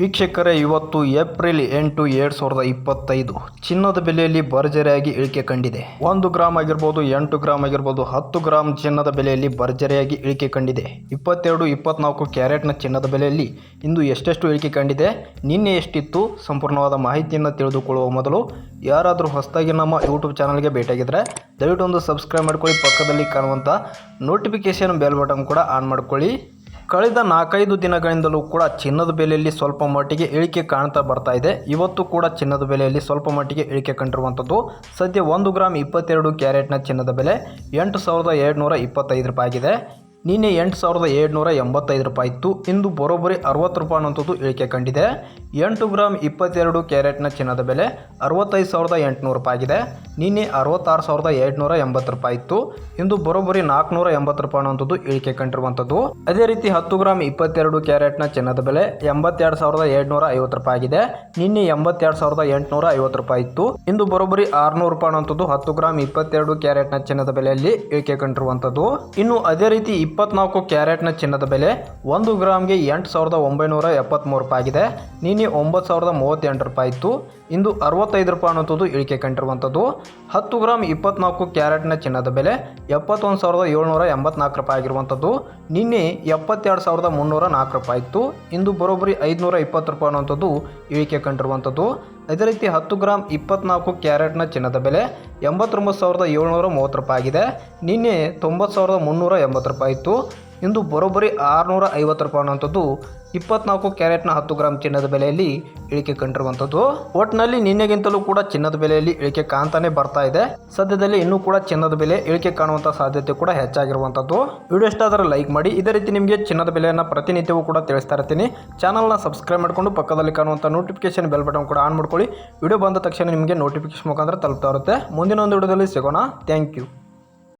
ವೀಕ್ಷಕರೇ, ಇವತ್ತು ಏಪ್ರಿಲ್ ಎಂಟು ಎರಡು ಸಾವಿರದ ಇಪ್ಪತ್ತೈದು. ಚಿನ್ನದ ಬೆಲೆಯಲ್ಲಿ ಭರ್ಜರಿಯಾಗಿ ಇಳಿಕೆ ಕಂಡಿದೆ. ಒಂದು ಗ್ರಾಮ್ ಆಗಿರ್ಬೋದು, ಎಂಟು ಗ್ರಾಮ್ ಆಗಿರ್ಬೋದು, ಹತ್ತು ಗ್ರಾಮ್ ಚಿನ್ನದ ಬೆಲೆಯಲ್ಲಿ ಭರ್ಜರಿಯಾಗಿ ಇಳಿಕೆ ಕಂಡಿದೆ. ಇಪ್ಪತ್ತೆರಡು, ಇಪ್ಪತ್ನಾಲ್ಕು ಕ್ಯಾರೆಟ್ನ ಚಿನ್ನದ ಬೆಲೆಯಲ್ಲಿ ಇಂದು ಎಷ್ಟೆಷ್ಟು ಇಳಿಕೆ ಕಂಡಿದೆ? ನಿನ್ನೆ ಎಷ್ಟಿತ್ತು? ಸಂಪೂರ್ಣವಾದ ಮಾಹಿತಿಯನ್ನು ತಿಳಿದುಕೊಳ್ಳುವ ಮೊದಲು, ಯಾರಾದರೂ ಹೊಸದಾಗಿ ನಮ್ಮ ಯೂಟ್ಯೂಬ್ ಚಾನಲ್ಗೆ ಭೇಟಿಯಾಗಿದ್ದರೆ ದಯವಿಟ್ಟು ಒಂದು ಸಬ್ಸ್ಕ್ರೈಬ್ ಮಾಡ್ಕೊಳ್ಳಿ, ಪಕ್ಕದಲ್ಲಿ ಕಾಣುವಂಥ ನೋಟಿಫಿಕೇಷನ್ ಬೆಲ್ ಬಟನ್ ಕೂಡ ಆನ್ ಮಾಡ್ಕೊಳ್ಳಿ. ಕಳೆದ ನಾಲ್ಕೈದು ದಿನಗಳಿಂದಲೂ ಕೂಡ ಚಿನ್ನದ ಬೆಲೆಯಲ್ಲಿ ಸ್ವಲ್ಪ ಮಟ್ಟಿಗೆ ಇಳಿಕೆ ಕಾಣ್ತಾ ಬರ್ತಾ ಇದೆ. ಇವತ್ತು ಕೂಡ ಚಿನ್ನದ ಬೆಲೆಯಲ್ಲಿ ಸ್ವಲ್ಪ ಮಟ್ಟಿಗೆ ಇಳಿಕೆ ಕಂಡಿರುವಂಥದ್ದು. ಸದ್ಯ ಒಂದು ಗ್ರಾಮ್ ಇಪ್ಪತ್ತೆರಡು ಕ್ಯಾರೆಟ್ನ ಚಿನ್ನದ ಬೆಲೆ ಎಂಟು ಸಾವಿರದ ಏಳ್ನೂರ ಇಪ್ಪತ್ತೈದು ರೂಪಾಯಿ ಆಗಿದೆ ನಿನ್ನೆ ಎಂಟು ಸಾವಿರದ ಏಳ್ನೂರ ಎಂಬತ್ತೈದು ರೂಪಾಯಿ ಇತ್ತು. ಇಂದು ಬರೋಬ್ಬರಿ ಅರವತ್ತು ರೂಪಾಯಿ ಅನ್ನುವಂಥದ್ದು ಇಳಿಕೆ ಕಂಡಿದೆ. ಎಂಟು ಗ್ರಾಮ್ ಇಪ್ಪತ್ತೆರಡು ಕ್ಯಾರೆಟ್ನ ಚಿನ್ನದ ಬೆಲೆ ಅರವತ್ತೈದು ಸಾವಿರದ ಎಂಟುನೂರು ರೂಪಾಯಿ ಆಗಿದೆ ನಿನ್ನೆ ಅರವತ್ತಾರು ಸಾವಿರದ ಏಳ್ನೂರ ಎಂಬತ್ತು ರೂಪಾಯಿ ಇತ್ತು. ಇಂದು ಬರೋಬ್ಬರಿ ನಾಲ್ಕುನೂರ ಎಂಬತ್ತು ರೂಪಾಯಿ ಅನ್ನೋಂಥದ್ದು ಇಳಿಕೆ ಕಂಡಿರುವಂಥದ್ದು. ಅದೇ ರೀತಿ ಹತ್ತು ಗ್ರಾಮ್ ಇಪ್ಪತ್ತೆರಡು ಕ್ಯಾರೆಟ್ನ ಚಿನ್ನದ ಬೆಲೆ ಎಂಬತ್ತೆರಡು ಸಾವಿರದ ಏಳ್ನೂರ ಐವತ್ತು ರೂಪಾಯಿ ಆಗಿದೆ ನಿನ್ನೆ ಎಂಬತ್ತೆರಡು ಸಾವಿರದ ಎಂಟುನೂರ ಐವತ್ತು ರೂಪಾಯಿ ಇತ್ತು. ಇಂದು ಬರೋಬ್ಬರಿ ಆರುನೂರು ರೂಪಾಯಿ ಅನ್ನೋಂಥದ್ದು ಹತ್ತು ಗ್ರಾಮ್ ಇಪ್ಪತ್ತೆರಡು ಕ್ಯಾರೆಟ್ನ ಚಿನ್ನದ ಬೆಲೆಯಲ್ಲಿ ಇಳಿಕೆ ಕಂಡಿರುವಂಥದ್ದು. ಇನ್ನು ಅದೇ ರೀತಿ ಇಪ್ಪತ್ನಾಲ್ಕು ಕ್ಯಾರೆಟ್ನ ಚಿನ್ನದ ಬೆಲೆ ಒಂದು ಗ್ರಾಮ್ಗೆ ಎಂಟು ಸಾವಿರದ ಒಂಬೈನೂರ ಎಪ್ಪತ್ತ್ಮೂರು ರೂಪಾಯಿ ಆಗಿದೆ ನಿನ್ನೆ ಒಂಬತ್ತು ಸಾವಿರದ ಮೂವತ್ತೆಂಟು ರೂಪಾಯಿ ಇತ್ತು. ಇಂದು ಅರವತ್ತೈದು ರೂಪಾಯಿ ಅನ್ನುವಂಥದ್ದು ಇಳಿಕೆ ಕಂಡಿರುವಂಥದ್ದು. ಹತ್ತು ಗ್ರಾಮ್ ಇಪ್ಪತ್ನಾಲ್ಕು ಕ್ಯಾರೆಟ್ನ ಚಿನ್ನದ ಬೆಲೆ ಎಪ್ಪತ್ತೊಂದು ಸಾವಿರದ ಏಳ್ನೂರ ಎಂಬತ್ನಾಲ್ಕು ರೂಪಾಯಿ ಆಗಿರುವಂಥದ್ದು. ನಿನ್ನೆ ಎಪ್ಪತ್ತೆರಡು ಸಾವಿರದ ಮುನ್ನೂರ ನಾಲ್ಕು ರೂಪಾಯಿ ಇತ್ತು. ಇಂದು ಬರೋಬ್ಬರಿ ಐದುನೂರ ಇಪ್ಪತ್ತು ರೂಪಾಯಿ ಅನ್ನೋಂಥದ್ದು ಇಳಿಕೆ ಕಂಡಿರುವಂಥದ್ದು. ಅದೇ ರೀತಿ ಹತ್ತು ಗ್ರಾಮ್ ಇಪ್ಪತ್ನಾಲ್ಕು ಕ್ಯಾರೆಟ್ನ ಚಿನ್ನದ ಬೆಲೆ ಎಂಬತ್ತೊಂಬತ್ತು ಸಾವಿರದ ಏಳ್ನೂರ ಮೂವತ್ತು ರೂಪಾಯಿ ಆಗಿದೆ. ನಿನ್ನೆ ತೊಂಬತ್ತು ಸಾವಿರದ ಮುನ್ನೂರ ಎಂಬತ್ತು ರೂಪಾಯಿ ಇತ್ತು. ಇಂದು ಬರೋಬ್ಬರಿ ಆರುನೂರ ಐವತ್ತು ರೂಪಾಯಿ ಅನ್ನುವಂಥದ್ದು ಇಪ್ಪತ್ನಾಲ್ಕು ಕ್ಯಾರೆಟ್ನ ಹತ್ತು ಗ್ರಾಮ್ ಚಿನ್ನದ ಬೆಲೆಯಲ್ಲಿ ಇಳಿಕೆ ಕಂಡಿರುವಂಥದ್ದು. ಒಟ್ಟಿನಲ್ಲಿ ನಿನ್ನೆಗಿಂತಲೂ ಕೂಡ ಚಿನ್ನದ ಬೆಲೆಯಲ್ಲಿ ಇಳಿಕೆ ಕಾಣ್ತಾನೆ ಬರ್ತಾ ಇದೆ. ಸದ್ಯದಲ್ಲಿ ಇನ್ನೂ ಕೂಡ ಚಿನ್ನದ ಬೆಲೆ ಇಳಿಕೆ ಕಾಣುವಂಥ ಸಾಧ್ಯತೆ ಕೂಡ ಹೆಚ್ಚಾಗಿರುವಂಥದ್ದು. ವಿಡಿಯೋ ಇಷ್ಟ ಲೈಕ್ ಮಾಡಿ. ಇದೇ ರೀತಿ ನಿಮಗೆ ಚಿನ್ನದ ಬೆಲೆಯನ್ನು ಪ್ರತಿನಿತ್ಯವೂ ಕೂಡ ತಿಳಿಸ್ತಾ ಇರ್ತೀನಿ. ಚಾನಲ್ನ ಸಬ್ಸ್ಕ್ರೈಬ್ ಮಾಡಿಕೊಂಡು ಪಕ್ಕದಲ್ಲಿ ಕಾಣುವಂಥ ನೋಟಿಫಿಕೇಶನ್ ಬೆಲ್ ಬಟನ್ ಕೂಡ ಆನ್ ಮಾಡ್ಕೊಳ್ಳಿ. ವಿಡಿಯೋ ಬಂದ ತಕ್ಷಣ ನಿಮಗೆ ನೋಟಿಫಿಕೇಶನ್ ಮುಖಾಂತರ ತಲುಪ್ತಾ ಇರುತ್ತೆ. ಮುಂದಿನ ಒಂದು ವಿಡಿಯೋದಲ್ಲಿ ಸಿಗೋಣ. Thank you